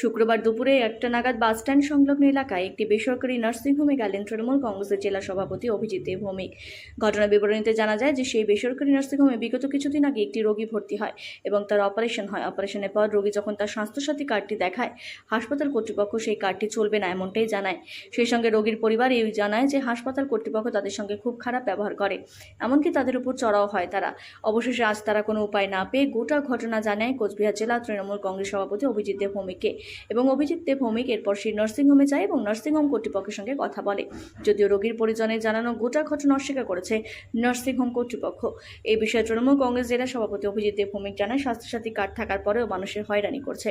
শুক্রবার দুপুরে একটা নাগাদ বাসস্ট্যান্ড সংলগ্ন এলাকায় একটি বেসরকারি নার্সিংহোমে গেলেন তৃণমূল কংগ্রেসের জেলা সভাপতি অভিজিৎ ভৌমিক। ঘটনার বিবরণীতে জানা যায় যে সেই বেসরকারি নার্সিংহোমে বিগত কিছুদিন আগে একটি রোগী ভর্তি হয় এবং তার অপারেশন হয়। অপারেশনের পর রোগী যখন তার স্বাস্থ্যসাথী কার্ডটি দেখায়, হাসপাতাল কর্তৃপক্ষ সেই কার্ডটি চলবে না এমনটাই জানায়। সেই সঙ্গে রোগীর পরিবার এই জানায় যে হাসপাতাল কর্তৃপক্ষ তাদের সঙ্গে খুব খারাপ ব্যবহার করে, এমনকি তাদের উপর চড়াও হয় তারা। অবশেষে আজ তারা কোনো উপায় না পেয়ে গোটা ঘটনা জানায় কোচবিহার জেলা তৃণমূল কংগ্রেস সভাপতি অভিজিৎ দেব ভৌমিককে। এবং অভিজিৎ দেব ভৌমিক, এরপর সেই নার্সিংহোমে যায় এবং নার্সিংহোম কর্তৃপক্ষের সঙ্গে কথা বলে। যদিও রোগীর পরিজনে জানানো গোটা ঘটনা অস্বীকার করেছে নার্সিংহোম কর্তৃপক্ষ। এই বিষয়ে তৃণমূল কংগ্রেস জেলা সভাপতি অভিজিৎ দেব ভৌমিক জানায়, স্বাস্থ্যসাথী কার্ড থাকার পরেও মানুষের হয়রানি করছে।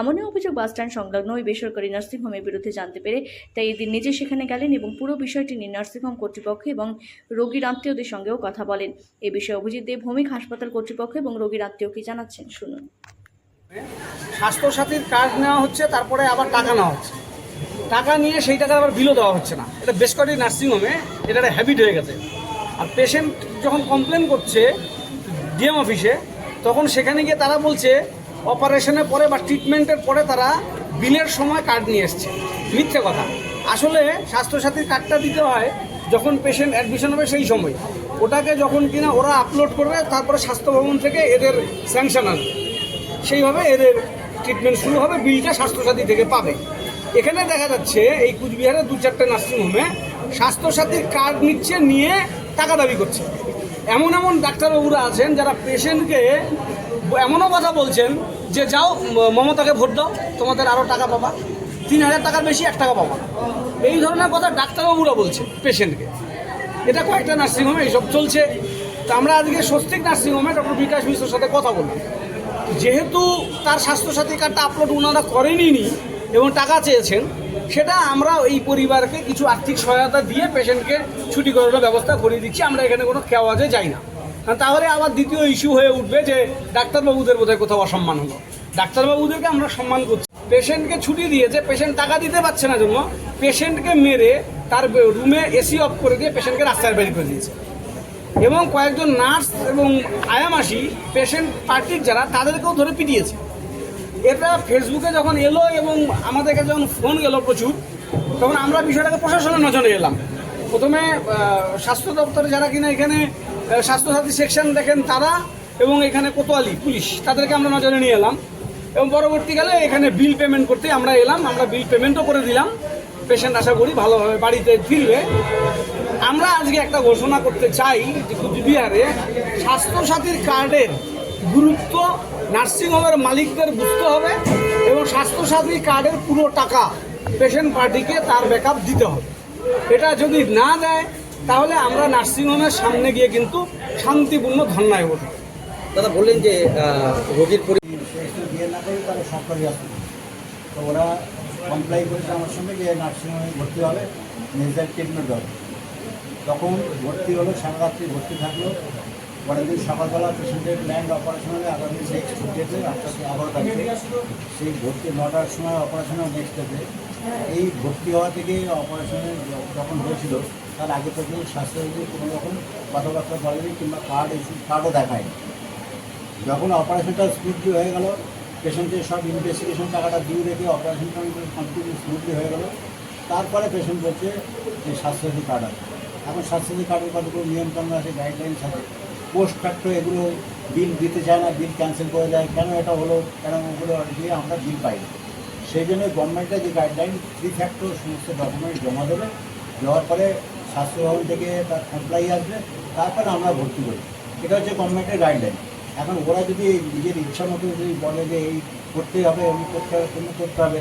এমনই অভিযোগ বাসস্ট্যান্ড সংলগ্ন ওই বেসরকারি নার্সিংহোমের বিরুদ্ধে জানতে পেরে তাই এদিন নিজে সেখানে গেলেন এবং পুরো বিষয়টি নিয়ে নার্সিংহোম কর্তৃপক্ষ এবং রোগীর আত্মীয়দের সঙ্গেও কথা বলেন। এ বিষয়ে অভিজিৎ দেব ভৌমিক হাসপাতাল কর্তৃপক্ষ এবং রোগীর আত্মীয় কি জানাচ্ছেন। শুনুন। স্বাস্থ্যসাথীর কার্ড নেওয়া হচ্ছে, তারপরে আবার টাকা নেওয়া হচ্ছে। টাকা নিয়ে সেই টাকার আবার বিলও দেওয়া হচ্ছে না। এটা বেশ কয়েকটি নার্সিংহোমে এটা একটা হ্যাবিট হয়ে গেছে। আর পেশেন্ট যখন কমপ্লেন করছে ডিএম অফিসে তখন সেখানে গিয়ে তারা বলছে অপারেশনের পরে বা ট্রিটমেন্টের পরে তারা বিলের সময় কার্ড নিয়ে এসছে। মিথ্যে কথা। আসলে স্বাস্থ্যসাথীর কার্ডটা দিতে হয় যখন পেশেন্ট অ্যাডমিশন হবে সেই সময়। ওটাকে যখন কিনা ওরা আপলোড করবে, তারপরে স্বাস্থ্য ভবন থেকে এদের স্যাংশন আসবে। সেইভাবে এদের ট্রিটমেন্ট শুরু হবে, বিলটা স্বাস্থ্যসাথী থেকে পাবে। এখানে দেখা যাচ্ছে, এই কুচবিহারের দু চারটে নার্সিংহোমে স্বাস্থ্যসাথীর কার্ড নিচ্ছে, নিয়ে টাকা দাবি করছে। এমন এমন ডাক্তারবাবুরা আছেন যারা পেশেন্টকে এমনও কথা বলছেন যে, যাও, মমতাকে ভোট দাও, তোমাদের আরও টাকা পাবা। তিন হাজার টাকার বেশি এক টাকা পাবা এই ধরনের কথা ডাক্তারবাবুরা বলছে পেশেন্টকে। এটা কয়েকটা নার্সিংহোমে এইসব চলছে। তা আমরা আজকে স্বস্তিক নার্সিংহোমে ডক্টর বিকাশ মিশ্রের সাথে কথা বললাম। যেহেতু তার স্বাস্থ্যসাথী কার্ডটা আপলোড ওনারা করেনি এবং টাকা চেয়েছেন, সেটা আমরা এই পরিবারকে কিছু আর্থিক সহায়তা দিয়ে পেশেন্টকে ছুটি করানোর ব্যবস্থা করে দিচ্ছি, আমরা এখানে কোনো খেওয়াজে যাই না। কারণ তাহলে আবার দ্বিতীয় ইস্যু হয়ে উঠবে যে ডাক্তারবাবুদের বোধহয় কোথাও অসম্মান হলো। ডাক্তারবাবুদেরকে আমরা সম্মান করছি। পেশেন্টকে ছুটি দিয়েছে পেশেন্ট টাকা দিতে পারছে না জন্য, পেশেন্টকে মেরে তার রুমে এসি অফ করে দিয়ে পেশেন্টকে রাস্তায় বের করে দিয়েছে। এবং কয়েকজন নার্স এবং আয়ামাসি পেশেন্ট পার্টির যারা, তাদেরকেও ধরে পিটিয়েছে। এটা ফেসবুকে যখন এলো এবং আমাদেরকে যখন ফোন গেল প্রচুর, তখন আমরা বিষয়টাকে প্রশাসনের নজরে এলাম। প্রথমে স্বাস্থ্য দপ্তরে যারা কিনা এখানে স্বাস্থ্যসাথী সেকশন দেখেন তারা এবং এখানে কোতোয়ালি পুলিশ, তাদেরকে আমরা নজরে নিয়ে এলাম। এবং পরবর্তীকালে এখানে বিল পেমেন্ট করতে আমরা এলাম, আমরা বিল পেমেন্টও করে দিলাম। পেশেন্ট আশা করি ভালোভাবে বাড়িতে ফিরবে। আমরা আজকে একটা ঘোষণা করতে চাই যে কুচবিহারে স্বাস্থ্যসাথীর কার্ডের গুরুত্ব নার্সিংহোমের মালিকদের বুঝতে হবে এবং স্বাস্থ্যসাথী কার্ডের পুরো টাকা পেশেন্ট পার্টিকে তার ব্যাকআপ দিতে হবে। এটা যদি না দেয় তাহলে আমরা নার্সিংহোমের সামনে গিয়ে কিন্তু শান্তিপূর্ণ ধর্নায় বসব দাদা বললেন যে রোগীর পরি সরকারি তো ওরা কমপ্লাই করেছে আমার সঙ্গে যে নার্সিংহোমে ভর্তি হবে নিজেদের ট্রিটমেন্ট হবে। তখন ভর্তি হলো সারা রাত্রি ভর্তি থাকল। পরের দিন সকালবেলা পেশেন্টের ল্যান্ড অপারেশন হবে আগামী নেক্সট ডেটে আটটা এগারো তারিখে, সেই ভর্তি নটার সময় অপারেশনের নেক্সট ডেটে এই ভর্তি হওয়া থেকে অপারেশনে যখন হয়েছিল, তার আগে থেকে স্বাস্থ্যবিধি কোনো রকম কথাবার্তা বলেনি কিংবা কার্ড ইস্যু কার্ডও দেখায়নি। যখন অপারেশনটা স্মুথলি হয়ে গেল পেশেন্টের সব ইনভেস্টিগেশন টাকাটা দিয়ে রেখে অপারেশনটা কমপ্লিটলি স্মুথলি হয়ে গেল, তারপরে পেশেন্ট বলছে যে স্বাস্থ্যসাথী কার্ড আছে। এখন স্বাস্থ্যসাথী কার্ডের কতগুলো নিয়ন্ত্রণ আছে গাইডলাইন্স আছে। পোস্ট ফ্যাক্টর এগুলো বিল দিতে চায় না বিল ক্যান্সেল করে দেয়। কেন এটা হলো, কেন ওগুলো দিয়ে আমরা বিল পাই। সেই জন্য গভর্নমেন্টের যে গাইডলাইন থ্রি ফ্যাক্টর সমস্ত ডকুমেন্ট জমা দেবে, দেওয়ার পরে স্বাস্থ্য ভবন থেকে তার এমপ্লয়ি আসবে, তারপরে আমরা ভর্তি করি। এটা হচ্ছে গভর্নমেন্টের গাইডলাইন এখন ওরা যদি নিজের ইচ্ছা মতো যদি বলে যে এই করতে হবে, এমনি করতে হবে, তেমনি করতে হবে,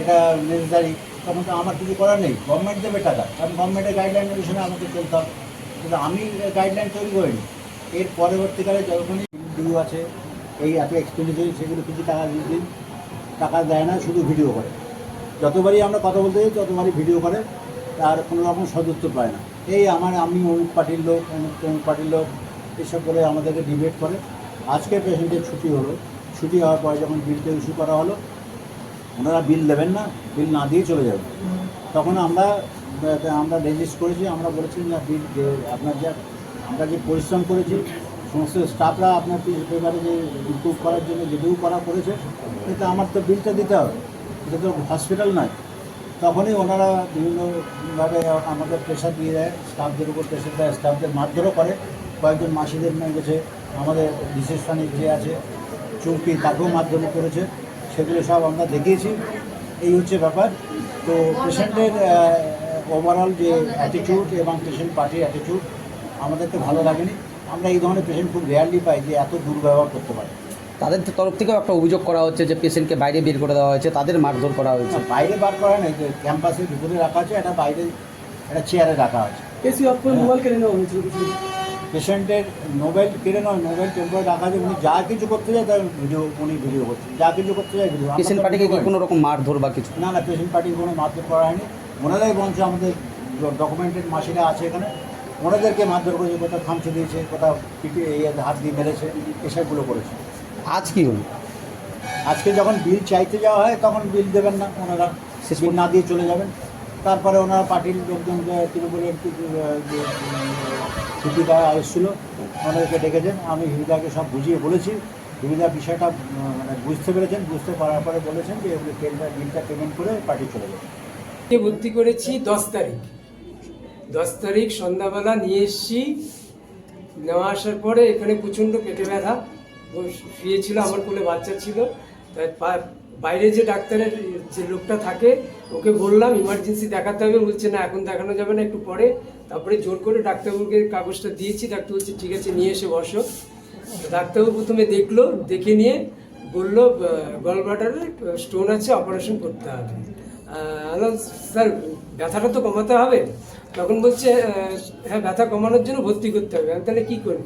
এটা নেসেসারি তখন তো আমার কিছু করার নেই। গভর্নমেন্ট দেবে টাকা। কারণ গভর্নমেন্টের গাইডলাইন অনুসারে আমাকে চলতে হবে। কিন্তু আমি গাইডলাইন তৈরি করিনি। এর পরবর্তীকালে যখনই ডিউ আছে, এই এত এক্সপেন্ডিচার সেগুলো কিছু টাকা দিন। টাকা দেয় না, শুধু ভিডিও করে। যতবারই আমরা কথা বলতে যাই, ততবারই ভিডিও করে। আর কোনো রকম সদুত্তর পায় না। এই আমার, আমি অমুক পার্টির লোক অমুক তমুক পার্টির লোক, এসব করে আমাদেরকে ডিবেট করে। আজকে পেশেন্টের ছুটি হলো। ছুটি হওয়ার পরে যখন বিলটা ইস্যু করা হলো ওনারা বিল দেবেন না, বিল না দিয়ে চলে যাবে। তখন আমরা আমরা রেজিস্ট করেছি, আমরা বলেছি না, বিল আপনার যা, আমরা যে পরিশ্রম করেছি, সমস্ত স্টাফরা আপনার পেপারে যে ইম্প্রুভ করার জন্য যেটুকু করা করেছে কিন্তু আমার তো বিলটা দিতে হবে। এটা তো হসপিটাল নয়। তখনই ওনারা বিভিন্নভাবে আমাদের প্রেশার দিয়ে দেয়, স্টাফদের উপর প্রেশার দেয়, স্টাফদের মারধরও করে। কয়েকজন মাসিদের নিয়ে গেছে, আমাদের বিশেষ রিসেপশনিক যে আছে চৌকি তাকেও মারধর করেছে। সেগুলো সব আমরা দেখিয়েছি। এই হচ্ছে ব্যাপার। তো পেশেন্টের ওভারঅল যে অ্যাটিটিউড এবং পেশেন্ট পার্টির অ্যাটিটিউড আমাদেরকে ভালো লাগেনি। আমরা এই ধরনের পেশেন্ট খুব রেয়ারলি পাই যে এত দুর্ব্যবহার করতে পারে। তাদের তরফ থেকেও একটা অভিযোগ করা হচ্ছে যে পেশেন্টকে বাইরে বের করে দেওয়া হয়েছে তাদের মারধর করা হয়েছে। বাইরে বার করা নেই যে ক্যাম্পাসের ভিতরে রাখা আছে এটা বাইরে একটা চেয়ারে রাখা আছে। কেসি অপ্পর মোবাইল কেড়ে নেওয়া হয়েছিল কিছু পেশেন্টের মোবাইল কেড়ে নয় মোবাইল টেম্পোরে রাখা আছে উনি যা কিছু করতে যায় তার ভিডিও উনি ভিডিও করছেন যা কিছু করতে যায় ভিডিও। পেশেন্ট পার্টিকে কি কোনো রকম মারধর বা কিছু? না না পেশেন্ট পার্টির কোনো মারধর করা হয়নি। ওনারাই বঞ্চ আমাদের ডকুমেন্টেড মাসিরা আছে এখানে। ওনাদেরকে মারধর করেছে কোথাও খামচে দিয়েছে কোথাও পিঠে হাত দিয়ে মেরেছে এসবগুলো করেছে। আজ কি হলো? আজকে যখন বিল চাইতে যাওয়া হয় তখন বিল দেবেন না ওনারা। শেষ বিল না দিয়ে চলে যাবেন। তারপরে ওনারা পার্টির লোকজন তৃণমূলের যে হিপিদা এসেছিল ওনাদেরকে ডেকেছেন, আমি হিপিদাকে সব বুঝিয়ে বলেছি। হিপিদা বিষয়টা মানে বুঝতে পেরেছেন, বুঝতে পারার পরে বলেছেন যে এগুলো বিলটা বিলটা পেমেন্ট করে পার্টি চলে যাবে। ভর্তি করেছি দশ তারিখ। দশ তারিখ সন্ধ্যাবেলা নিয়ে এসছি। নেওয়া আসার পরে এখানে প্রচণ্ড পেটে ব্যথা। শুয়েছিল, আমার কোলে বাচ্চা ছিল। তাই বাইরে যে ডাক্তারের যে লোকটা থাকে, ওকে বললাম ইমার্জেন্সি দেখাতে হবে। বলছে, না, এখন দেখানো যাবে না, একটু পরে। তারপরে জোর করে ডাক্তারবাবুকে কাগজটা দিয়েছি ডাক্তার বলছে, ঠিক আছে, নিয়ে এসে বসো। ডাক্তারবাবু প্রথমে দেখল, দেখে নিয়ে বলল গল ব্লাডারে স্টোন আছে, অপারেশন করতে হবে। স্যার, ব্যথাটা তো কমাতে হবে। তখন বলছে হ্যাঁ ব্যথা কমানোর জন্য ভর্তি করতে হবে। আমি, তাহলে কী করব?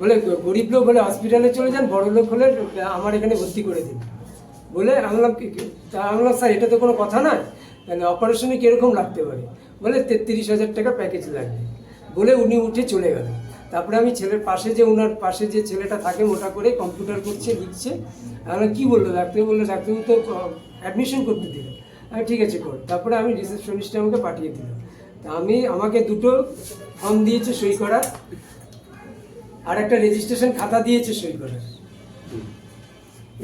বলে, গরিব লোক হলে হসপিটালে চলে যান, বড় লোক হলে আমার এখানে ভর্তি করে দিন। বলে আমি বললাম কি? বললাম, স্যার, এটা তো কোনো কথা না তাহলে অপারেশনে কীরকম লাগতে পারে? বলে তেত্রিশ হাজার টাকা প্যাকেজ লাগবে। বলে উনি উঠে চলে গেল। তারপরে আমি ছেলের পাশে যে ওনার পাশে যে ছেলেটা থাকে, মোটা করে কম্পিউটার করছে, লিখছে। আমি কী বলল? ডাক্তার বলল, ডাক্তারবাবু তো অ্যাডমিশন করতে দিল। আমি, ঠিক আছে, কর। তারপরে আমি রিসেপশনিস্টে আমাকে পাঠিয়ে দিলাম তা আমি, আমাকে দুটো ফর্ম দিয়েছে সই করার, আর একটা রেজিস্ট্রেশন খাতা দিয়েছে সই করার।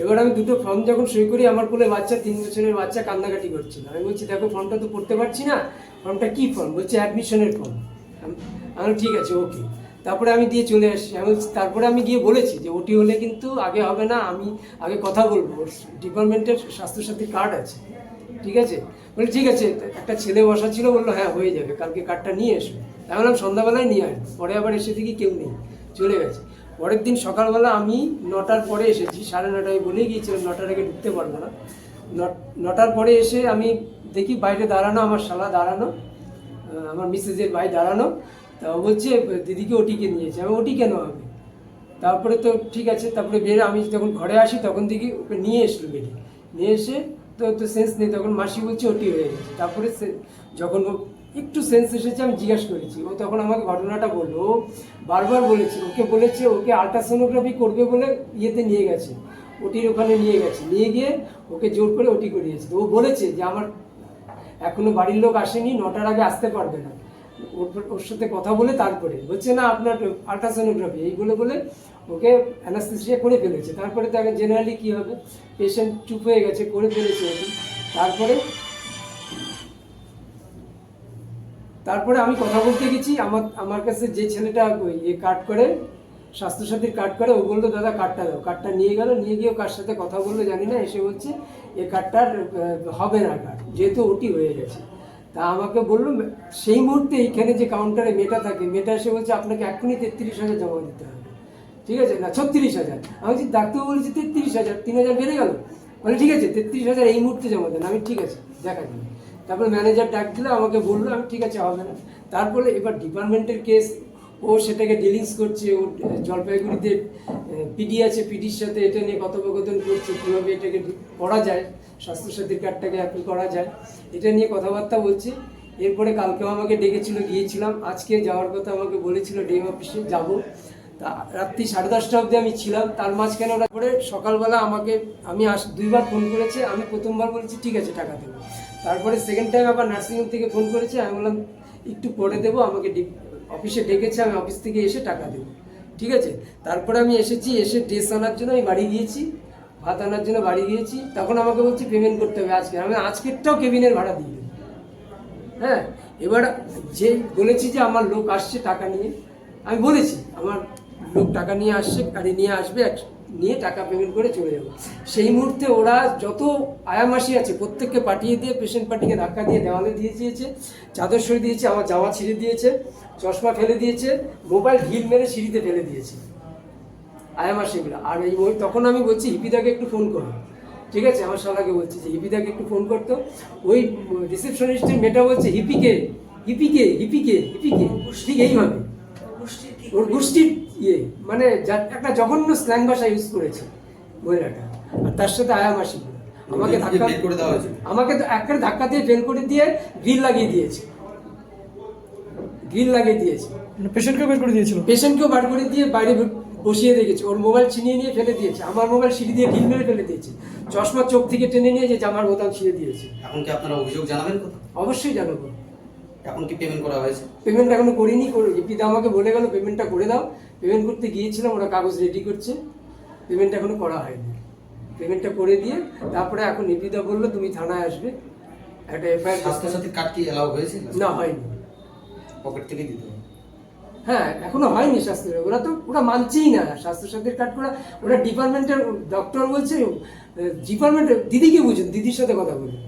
এবার আমি দুটো ফর্ম যখন সই করি, আমার কোলে বাচ্চা, তিন বছরের বাচ্চা কান্নাকাটি করছিল। আমি বলছি, দেখো ফর্মটা তো পড়তে পারছি না। ফর্মটা কি ফর্ম বলছে অ্যাডমিশনের ফর্ম আমি ঠিক আছে ওকে তারপরে আমি দিয়ে চলে আসছি আমি তারপরে আমি গিয়ে বলেছি যে ওটি হলে কিন্তু আগে হবে না, আমি আগে কথা বলব। ডিপার্টমেন্টের স্বাস্থ্যসাথী কার্ড আছে। ঠিক আছে? বলে ঠিক আছে। একটা ছেলে বসা ছিল, বলল হ্যাঁ হয়ে যাবে, কালকে কার্ডটা নিয়ে এসো। আমি বললাম, সন্ধ্যাবেলায় নিয়ে আসব। পরে আবার এসে দেখি কেউ নেই, চলে গেছে। পরের দিন সকালবেলা আমি নটার পরে এসেছি, সাড়ে নটায় বলেই গিয়েছিলাম, নটার আগে ঢুকতে পারব না। নটার পরে এসে আমি দেখি বাইরে দাঁড়ানো, আমার শালা দাঁড়ানো আমার মিসেসের ভাই দাঁড়ানো। তা বলছে, দিদিকে ওটিকে নিয়েছে আমি ওটি কেন হবে? তারপরে তো ঠিক আছে, তারপরে বের আমি যখন ঘরে আসি, তখন দেখি ওকে নিয়ে এসলো বেরিয়ে। নিয়ে এসে তো তো সেন্স নেই, তখন মাসি বলছে, ওটি হয়ে গেছে। তারপরে যখন একটু সেন্স এসেছে, আমি জিজ্ঞাসা করেছি। ও তখন আমাকে ঘটনাটা বলল, বারবার বলেছে, ওকে বলেছে, ওকে আল্ট্রাসোনোগ্রাফি করবে বলে ইয়েতে নিয়ে গেছে, ওটির ওখানে নিয়ে গেছে, নিয়ে গিয়ে ওকে জোর করে ওটি করিয়েছে। ও বলেছে যে আমার এখনও বাড়ির লোক আসেনি, নটার আগে আসতে পারবে না। ওর ওর সাথে কথা বলে তারপরে বলছে, না, আপনার আল্ট্রাসোনোগ্রাফি এই বলে বলে ওকে অ্যানাস্থেসিয়া করে ফেলেছে। তারপরে তাকে জেনারেলি কী হবে? পেশেন্ট চুপ হয়ে গেছে, করে ফেলেছে তারপরে তারপরে আমি কথা বলতে গেছি, আমার আমার কাছে যে ছেলেটা ইয়ে কাট করে, স্বাস্থ্যসাথীর কার্ড করে, ও বলল, দাদা কার্ডটা দাও। কার্ডটা নিয়ে গেল, নিয়ে গিয়ে কার সাথে কথা বলল জানি না, এসে বলছে, এ কার্ডটার হবে না কার্ড যেহেতু ওটি হয়ে গেছে। তা আমাকে বলল, সেই মুহূর্তে এইখানে যে কাউন্টারে মেটা থাকে মেটা এসে বলছে, আপনাকে এখনই তেত্রিশ হাজার জমা দিতে হবে। ঠিক আছে? না, ছত্রিশ হাজার। আমি বলছি ডাক্তার বলেছি তেত্রিশ হাজার, তিন হাজার বেড়ে গেল। বলে, ঠিক আছে, তেত্রিশ হাজার এই মুহূর্তে জমা দেন। আমি ঠিক আছে, দেখা যাবে। তারপরে ম্যানেজার ডাক দিলে আমাকে বলল, আমি ঠিক আছে, হবে না। তারপরে এবার ডিপার্টমেন্টের কেস ও সেটাকে ডিলিংস করছে, ও জলপাইগুড়িতে পিডি আছে পিডির সাথে এটা নিয়ে কথোপকথন করছে, কীভাবে এটাকে করা যায় স্বাস্থ্যসাথীর কার্ডটাকে অ্যাপ্লাই করা যায়, এটা নিয়ে কথাবার্তা বলছে। এরপরে কালকেও আমাকে ডেকেছিল, গিয়েছিলাম, আজকে যাওয়ার কথা আমাকে বলেছিল, ডিএম অফিসে যাব। তা রাত্রি সাড়ে দশটা অবধি আমি ছিলাম। তার মাঝখানে ওরা করে সকালবেলা আমাকে, আমি আস, দুইবার ফোন করেছে, আমি প্রথমবার বলেছি, ঠিক আছে, টাকা দেবো। তারপরে সেকেন্ড টাইম আবার নার্সিংহোম থেকে ফোন করেছে, আমি বললাম, একটু পরে দেবো, আমাকে অফিসে ডেকেছে, আমি অফিস থেকে এসে টাকা দেবো। ঠিক আছে? তারপরে আমি এসেছি, এসে ড্রেস আনার জন্য আমি বাড়ি গিয়েছি, ভাত আনার জন্য বাড়ি গিয়েছি। তখন আমাকে বলছি পেমেন্ট করতে হবে আজকে। আমি আজকেরটাও কেবিনের ভাড়া দিয়ে হ্যাঁ? এবার যে, বলেছি যে আমার লোক আসছে টাকা নিয়ে, আমি বলেছি, আমার লোক টাকা নিয়ে আসছে গাড়ি নিয়ে আসবে এক নিয়ে টাকা পেমেন্ট করে চলে যাব। সেই মুহূর্তে ওরা যত আয়ামাসি আছে প্রত্যেককে পাঠিয়ে দিয়ে পেশেন্ট পার্টিকে ধাক্কা দিয়ে দেওয়ালে দিয়ে দিয়েছে চাদর সরে দিয়েছে আমার জামা ছিঁড়ে দিয়েছে চশমা ফেলে দিয়েছে মোবাইল ঢিল মেরে সিঁড়িতে ফেলে দিয়েছে। আয়ামাসিগুলো। আর এই তখন আমি বলছি হিপিদাকে একটু ফোন করো। ঠিক আছে? আমার শালাকে বলছি যে হিপিদাকে একটু ফোন করতো। ওই রিসেপশনিস্টের মেয়েটা বলছে হিপিকে হিপিকে হিপিকে হিপিকে। ঠিক এইভাবে। ওর গোষ্ঠীর ইয়ে মানে একটা জঘন্য স্ল্যাং ভাষা ইউজ করেছে মহিলাটা। আর তার সাথে আয়ামাসি আমাকে ধাক্কা করে দেওয়া হয়েছিল? আমাকে তো একটা ধাক্কা দিয়ে ফেল করে দিয়ে গ্রিল লাগিয়ে দিয়েছে। গ্রিল লাগিয়ে দিয়েছে। পেশেন্টকে বের করে দিয়েছিল? পেশেন্টকেও বার করে দিয়ে বাইরে বসিয়ে রেখেছে। ওর মোবাইল ছিনিয়ে নিয়ে ফেলে দিয়েছে। আমার মোবাইল সিঁড়ি দিয়ে ঢিল মেরে ফেলে দিয়েছে। চশমা চোখ থেকে টেনে নিয়ে যে জামার বোতাম ছিঁড়ে দিয়েছে। এখন কি আপনারা অভিযোগ জানাবেন কোথাও? অবশ্যই জানাব। এখন কি পেমেন্ট করা হয়েছে? পেমেন্ট এখনও করিনি করে- পিতা আমাকে বলে গেল পেমেন্টটা করে দাও। পেমেন্ট করতে গিয়েছিলাম ওরা কাগজ রেডি করছে। পেমেন্ট এখনও করা হয়নি। পেমেন্টটা করে দিয়ে তারপরে এখন নিপিতা বলল তুমি থানায় আসবে। একটা এফআইআর স্বাস্থ্যসাথী কার্ড কি এলাও হয়েছে না হয়নি। পকেট থেকে দিতে হ্যাঁ এখনও হয়নি স্বাস্থ্য ওরা তো ওরা মানছেই না। স্বাস্থ্যসাথীর কার্ড করা ওরা ডিপার্টমেন্টের ডক্টর বলছে ডিপার্টমেন্টের দিদিকে বুঝুন দিদির সাথে কথা বলুন।